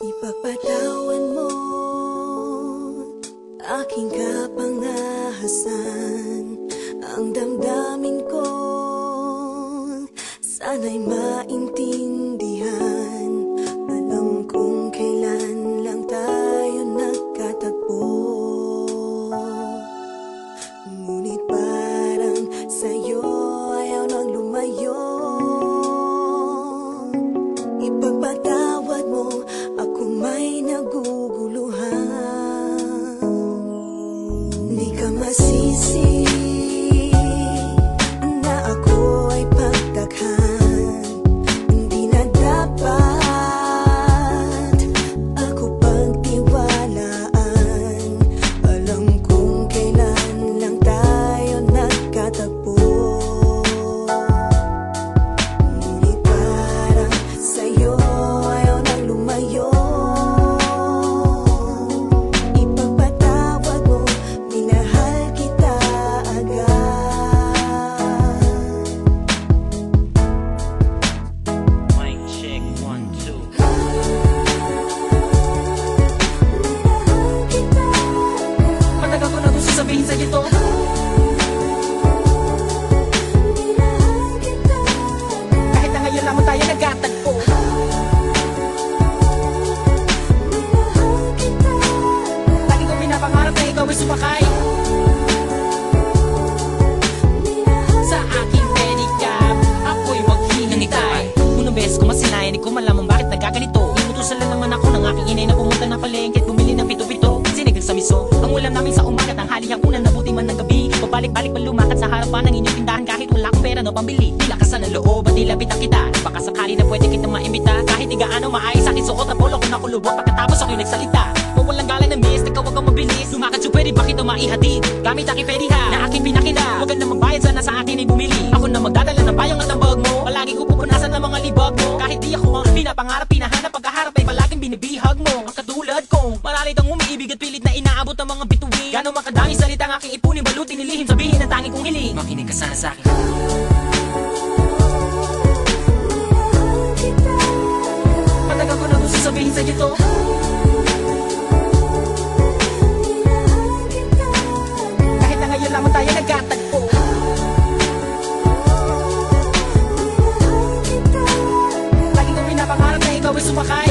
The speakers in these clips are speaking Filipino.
Ipagpatawan mo aking kapangahasan. Ang damdamin they must. Di ko malaman bakit nagkaganito. Inutusan lang naman ako ng aking inay Na pumunta ng palengke at bumili ng pito-pito. Sinigang sa miso. Ang ulam namin sa umaga Tanghali ang una Nabuti man ng gabi. Pabalik-balik pa lumakad sa harapan ng inyong tindahan Kahit wala akong pera no pambili. Di lakasan ng loob at nilapitan kita. Baka sakali na pwede kita maimbita. Kahit di gaano maayos aking suot At polo ko nakulubot. Pagkatapos ako'y nagsalita Mawalang galang ng miss Ikaw wag mabilis. Lumakad so pwede bakit na maihatid? Gamit aking pediha Na aking pinakita. Huwag ka na sana sa akin ay bumili. Ako na magdadala ng payong at ang bag mo. Palagi ko pupunasan ng mga libag mo. Kahit di ako ang pinapangarap Pinahanap pagkaharap ay palaging binibihag mo. Ang katulad kong Maralit ang umiibig at pilit na inaabot ang mga bituin. Gano'ng makadami salita ang aking ipunin Balutin nilihim sabihin ang tanging kong hiling. Makinig ka sana sa akin sumakay.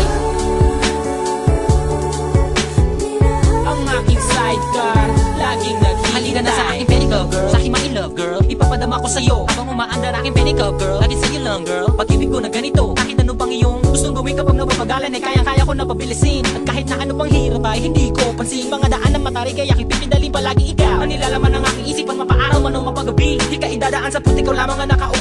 Ang aking sidecar Laging naghihintay Halika na sa aking pedicab girl Sa aking ma-love girl. Ipapadama ko sa'yo. Habang umaandar aking pedicab girl. Lagi sa'yo lang girl. Pag-ibig ko na ganito. Kahit ano pang iyong Gustong gawin kapag napapagalan Ay kayang-kaya ko na pabilisin. At kahit na ano pang hirap ay hindi ko pansin. Mga daan ng matari Kaya aking pipidalin palagi ikaw. Ang nilalaman ng aking isipan Mapaaraw man o mapagabi. Di ka idadaan sa puti Ikaw lamang ang nakaukit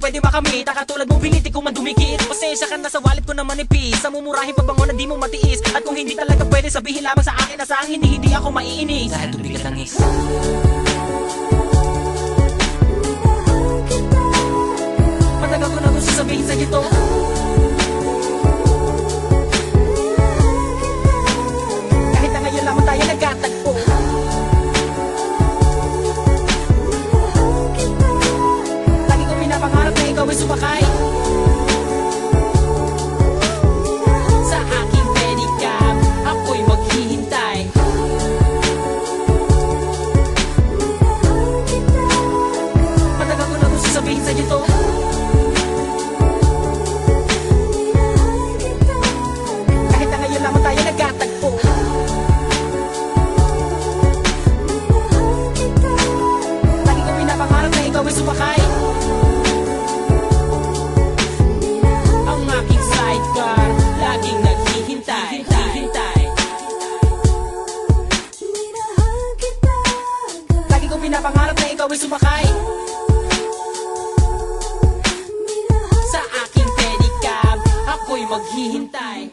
pwede makamit Katulad mo Di ko man dumikit Pasensya ka na sa wallet ko na manipis. Sa mumurahin pabango na di mo matiis. At kung hindi talaga pwede Sabihin lamang sa akin na sa ang hindi Hindi ako maiinis. Dahil tubigat lang is Matagal ko na gusto sabihin sa'yo to ikaw ay sumakay Pinapangarap na ikaw ay sumakay. Sa aking pedicab Ako'y maghihintay.